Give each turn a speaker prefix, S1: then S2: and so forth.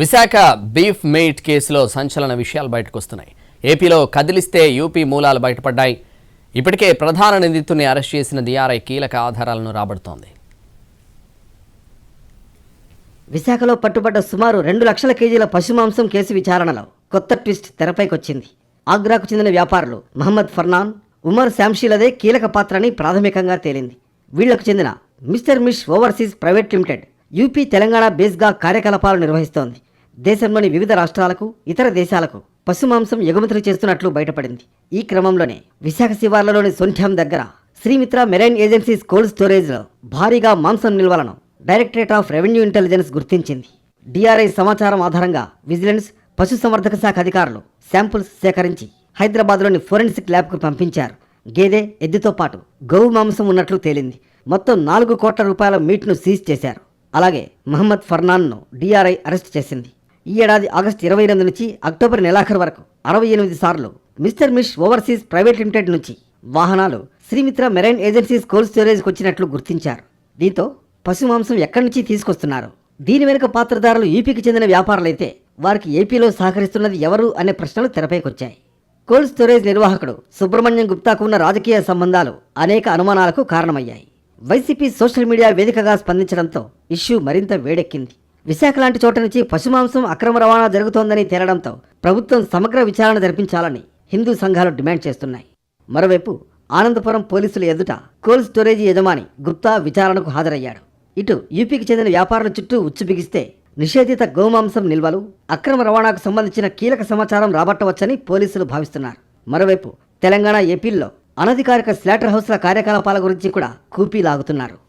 S1: Visakha beef meet కేసులో సంచలన విషయాలు బయటకు వస్తున్నాయి ఏపీలో కదిలిస్తే యూపీ మూలాలు బయటపడ్డాయి. ఇప్పటికే ప్రధాన నిందితుడిని అరెస్ట్ చేసిన డిఆర్ఐ కీలక ఆధారాలను రాబడుతోంది.
S2: విశాఖలో పట్టుబడ్డ సుమారు రెండు లక్షల కేజీల పశుమాంసం కేసు విచారణలో కొత్త ట్విస్ట్ తెరపైకొచ్చింది. ఆగ్రాకు చెందిన వ్యాపారులు మహమ్మద్ ఫర్నాన్ ఉమర్ శాంషీలదే కీలక పాత్రని ప్రాథమికంగా తేలింది. వీళ్ళకు చెందిన mister మిష్ overseas private limited UP Telangana బేస్గా కార్యకలాపాలు నిర్వహిస్తోంది. దేశంలోని వివిధ రాష్ట్రాలకు ఇతర దేశాలకు పశుమాంసం ఎగుమతులు చేస్తున్నట్లు బయటపడింది. ఈ క్రమంలోనే విశాఖ శివార్లలోని సొంఠ్యం దగ్గర శ్రీమిత్ర మెరైన్ ఏజెన్సీస్ కోల్డ్ స్టోరేజ్లో భారీగా మాంసం నిల్వలను డైరెక్టరేట్ ఆఫ్ రెవెన్యూ ఇంటెలిజెన్స్ గుర్తించింది. డిఆర్ఐ సమాచారం ఆధారంగా విజిలెన్స్ పశుసంవర్ధక శాఖ అధికారులు శాంపుల్స్ సేకరించి హైదరాబాద్లోని ఫోరెన్సిక్ ల్యాబ్కు పంపించారు. గేదె ఎద్దుతో పాటు గోవు మాంసం ఉన్నట్లు తేలింది. మొత్తం నాలుగు కోట్ల రూపాయల మీట్ను సీజ్ చేశారు. అలాగే మహమ్మద్ ఫర్నాన్ను డిఆర్ఐ అరెస్ట్ చేసింది. ఈ ఏడాది ఆగస్టు ఇరవై ఎనిమిది నుంచి అక్టోబర్ నెలాఖరు వరకు అరవై ఎనిమిది సార్లు mister Mish overseas private limited నుంచి వాహనాలు శ్రీమిత్ర మెరైన్ ఏజెన్సీస్ కోల్డ్ స్టోరేజ్కి వచ్చినట్లు గుర్తించారు. దీంతో పశుమాంసం ఎక్కడి నుంచి తీసుకొస్తున్నారు? దీని వెనుక పాత్రధారులు యూపీకి చెందిన వ్యాపారులైతే వారికి ఏపీలో సహకరిస్తున్నది ఎవరు అనే ప్రశ్నలు తెరపైకొచ్చాయి. కోల్డ్ స్టోరేజ్ నిర్వాహకుడు సుబ్రహ్మణ్యం గుప్తాకు ఉన్న రాజకీయ సంబంధాలు అనేక అనుమానాలకు కారణమయ్యాయి. వైసీపీ సోషల్ మీడియా వేదికగా స్పందించడంతో ఇష్యూ మరింత వేడెక్కింది. విశాఖ లాంటి చోట నుంచి పశుమాంసం అక్రమ రవాణా జరుగుతోందని తేలడంతో ప్రభుత్వం సమగ్ర విచారణ జరిపించాలని హిందూ సంఘాలు డిమాండ్ చేస్తున్నాయి. మరోవైపు ఆనందపురం పోలీసుల ఎదుట కోల్డ్ స్టోరేజీ యజమాని గుప్తా విచారణకు హాజరయ్యాడు. ఇటు యూపీకి చెందిన వ్యాపారుల చుట్టూ ఉచ్చు బిగిస్తే నిషేధిత గోమాంసం నిల్వలు అక్రమ రవాణాకు సంబంధించిన కీలక సమాచారం రాబట్టవచ్చని పోలీసులు భావిస్తున్నారు. మరోవైపు తెలంగాణ ఏపీల్లో అనధికారిక స్లాటర్ హౌస్ల కార్యకలాపాల గురించి కూడా కూపీ లాగుతున్నారు.